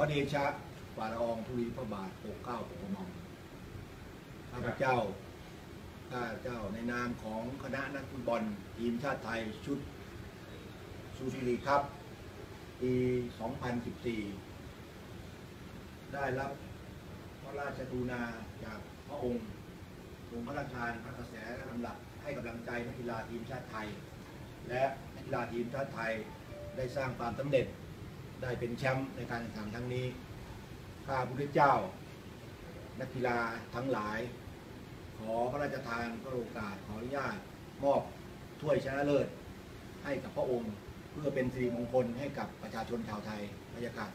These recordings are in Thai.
อเดชะฝ่าละอองธุลีพระบาทปกเก้าปกกระหม่อมข้าพเจ้าข้าเจ้าในนามของคณะนักฟุตบอลทีมชาติไทยชุดซูชิลีครับปี 2014 ได้รับพระราชกรุณาจากพระองค์ทรงพระราชทานพระกระแสและกำลังให้กำลังใจนักกีฬาทีมชาติไทย และนักกีฬาทีมชาติไทยได้สร้างความสำเร็จ ได้เป็นแชมป์ในการแข่งขันครั้งนี้ ข้าพุทธเจ้า นักกีฬาทั้งหลาย ขอพระราชทานพระโอกาสขออนุญาตมอบถ้วยชนะเลิศให้กับพระองค์ เพื่อเป็นสิริมงคลให้กับประชาชนชาวไทยบรรยากาศ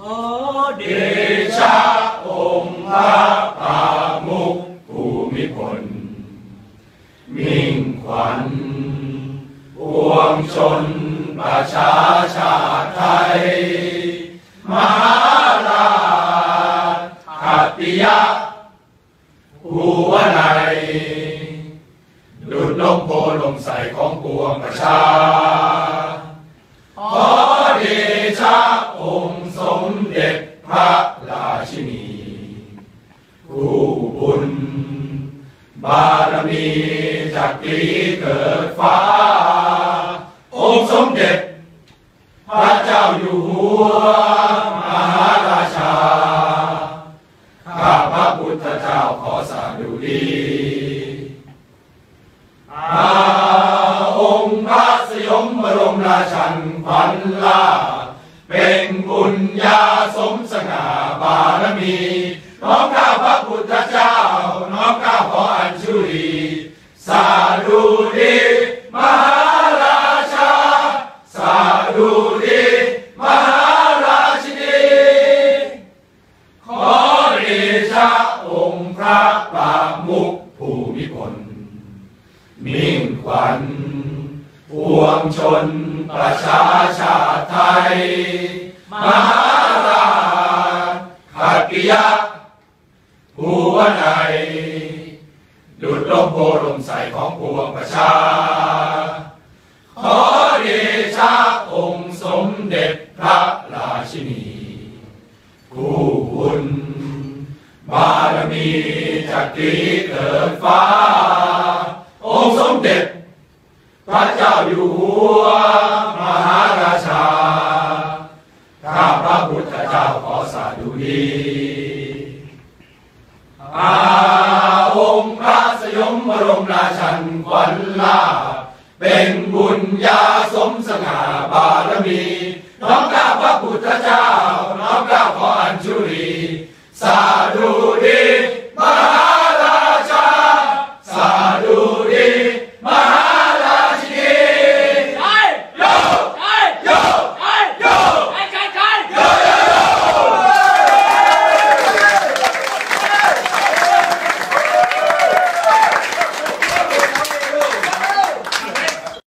ขอเดชะองค์พระปามุขภูมิพล มิ่งขวัญปวงชนประชาชาติไทย มหาราชขัตติยะภูวนัยดุดลมโพลมใสของปวงประชา บารมีจากกรีเกิดฟ้า องค์สมเด็จ พระเจ้าอยู่หัวมหาราชา ข้าพระพุทธเจ้าขอสาธุดีอาองค์พระสยมบรมราชันขวัญล่าเป็นบุญญาสมสง่าบารมี น้อมข้าพระพุทธเจ้าน้อม ปามุขภูมิพลมิ่งขวัญปวงชนประชาชาติไทย มหาราชขัตติยะภูวนัยดุดลมโพลมใสของปวงประชา จากรีเกิดฟ้า องค์สมเด็จ พระเจ้าอยู่หัว มหาราชา ข้าพระพุทธเจ้าขอสาธุดีอาองค์พระสยมบรมราชันขวัญลาเป็นบุญญาสมสง่าบารมี น้อมข้าพระพุทธเจ้า